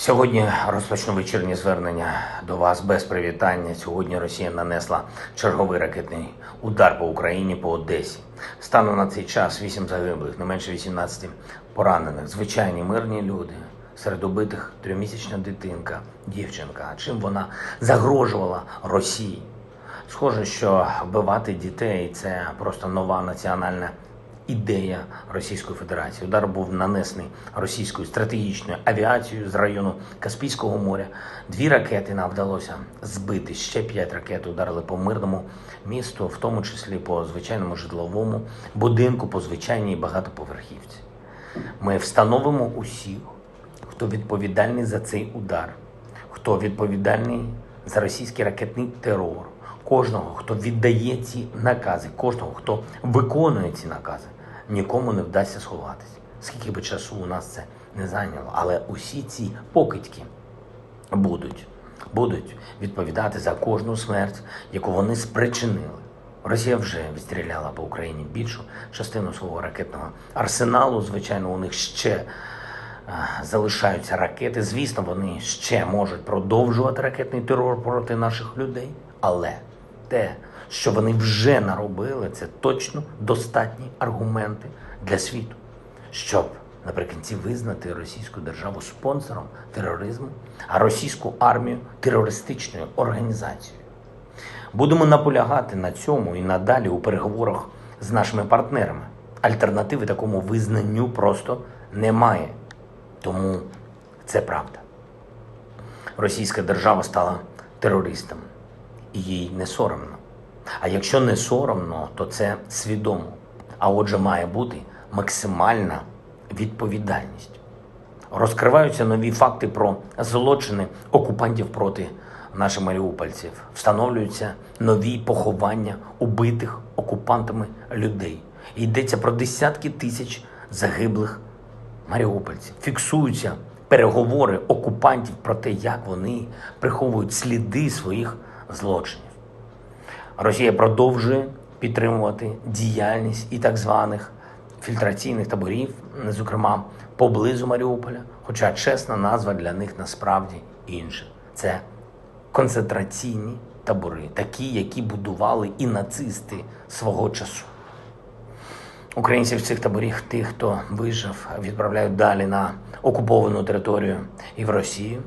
Сьогодні розпочну вечірнє звернення до вас без привітання. Сьогодні Росія нанесла черговий ракетний удар по Україні по Одесі. Станом на цей час 8 загиблих, не менше 18 поранених. Звичайні мирні люди. Серед убитих трьохмісячна дитинка, дівчинка. Чим вона загрожувала Росії? Схоже, що вбивати дітей це просто нова національна ідея Російської Федерації. Удар був нанесений російською стратегічною авіацією з району Каспійського моря. Дві ракети нам вдалося збити. Ще п'ять ракет ударили по мирному місту, в тому числі по звичайному житловому будинку, по звичайній багатоповерхівці. Ми встановимо усіх, хто відповідальний за цей удар, хто відповідальний за російський ракетний терор, кожного, хто віддає ці накази, кожного, хто виконує ці накази, нікому не вдасться сховатися. Скільки би часу у нас це не зайняло, але усі ці покидьки будуть, будуть відповідати за кожну смерть, яку вони спричинили. Росія вже відстріляла по Україні більшу частину свого ракетного арсеналу. Звичайно, у них ще е, залишаються ракети. Звісно, вони ще можуть продовжувати ракетний терор проти наших людей. Але те, що вони вже наробили, це точно достатні аргументи для світу, щоб наприкінці визнати російську державу спонсором тероризму, а російську армію терористичною організацією. Будемо наполягати на цьому і надалі у переговорах з нашими партнерами. Альтернативи такому визнанню просто немає. Тому це правда. Російська держава стала терористом, і їй не соромно. А якщо не соромно, то це свідомо. А отже, має бути максимальна відповідальність. Розкриваються нові факти про злочини окупантів проти наших маріупольців. Встановлюються нові поховання убитих окупантами людей. Йдеться про десятки тисяч загиблих маріупольців. Фіксуються переговори окупантів про те, як вони приховують сліди своїх злочинів. Росія продовжує підтримувати діяльність і так званих фільтраційних таборів, зокрема поблизу Маріуполя. Хоча чесна назва для них насправді інша. Це концентраційні табори, такі, які будували і нацисти свого часу. Українців цих таборів, тих, хто вижив, відправляють далі на окуповану територію і в Росію.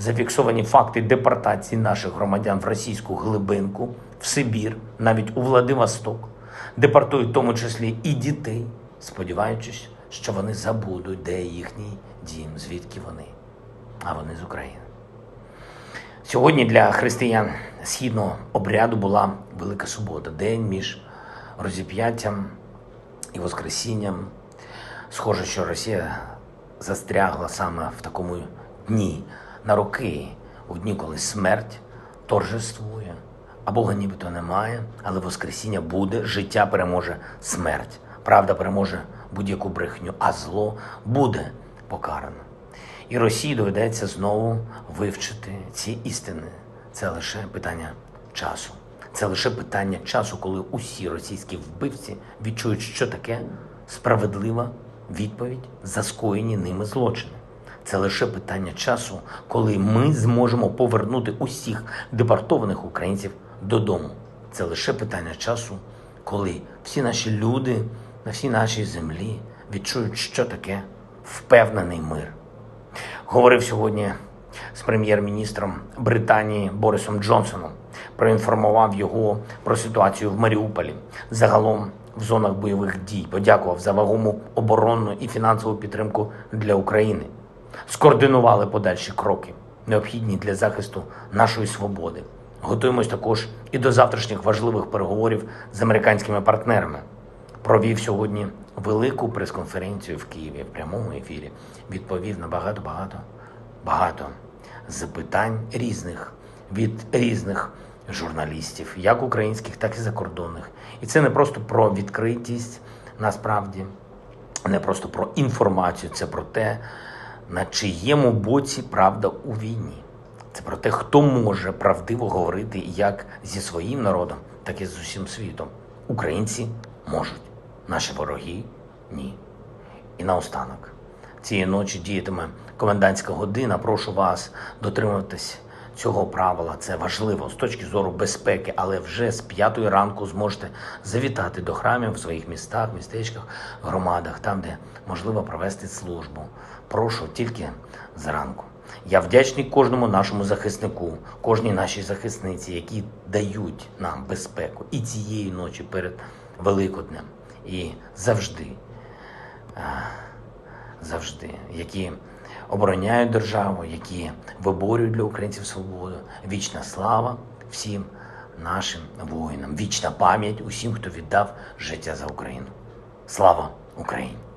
Зафіксовані факти депортації наших громадян в російську глибинку, в Сибір, навіть у Владивосток. Депортують в тому числі і дітей, сподіваючись, що вони забудуть, де їхній дім, звідки вони, а вони з України. Сьогодні для християн східного обряду була Велика Субота, день між розіп'яттям і Воскресінням. Схоже, що Росія застрягла саме в такому дні на роки, у дні, коли смерть торжествує, а Бога нібито немає, але Воскресіння буде, життя переможе смерть, правда переможе будь-яку брехню, а зло буде покарано. І Росії доведеться знову вивчити ці істини. Це лише питання часу. Це лише питання часу, коли усі російські вбивці відчують, що таке справедлива відповідь за скоєні ними злочини. Це лише питання часу, коли ми зможемо повернути усіх депортованих українців додому. Це лише питання часу, коли всі наші люди на всій нашій землі відчують, що таке впевнений мир. Говорив сьогодні з прем'єр-міністром Британії Борисом Джонсоном. Проінформував його про ситуацію в Маріуполі, загалом в зонах бойових дій. Подякував за вагому оборонну і фінансову підтримку для України. Скоординували подальші кроки, необхідні для захисту нашої свободи. Готуємось також і до завтрашніх важливих переговорів з американськими партнерами провів сьогодні велику прес-конференцію в Києві в прямому ефірі. Відповів на багато, багато, багато запитань різних від різних журналістів, як українських, так і закордонних. І це не просто про відкритість, насправді, не просто про інформацію, це про те, на чиєму боці правда у війні. Це про те, хто може правдиво говорити як зі своїм народом, так і з усім світом. Українці можуть, наші вороги ні. І наостанок, цієї ночі діятиме комендантська година. Прошу вас дотримуватись цього правила. Це важливо з точки зору безпеки, але вже з п'ятої ранку зможете завітати до храмів в своїх містах, містечках, громадах, там, де можливо провести службу. Прошу тільки зранку. Я вдячний кожному нашому захиснику, кожній нашій захисниці, які дають нам безпеку і цієї ночі перед Великоднем, і завжди завжди, які обороняють державу, які виборюють для українців свободу. Вічна слава всім нашим воїнам, вічна пам'ять усім, хто віддав життя за Україну. Слава Україні!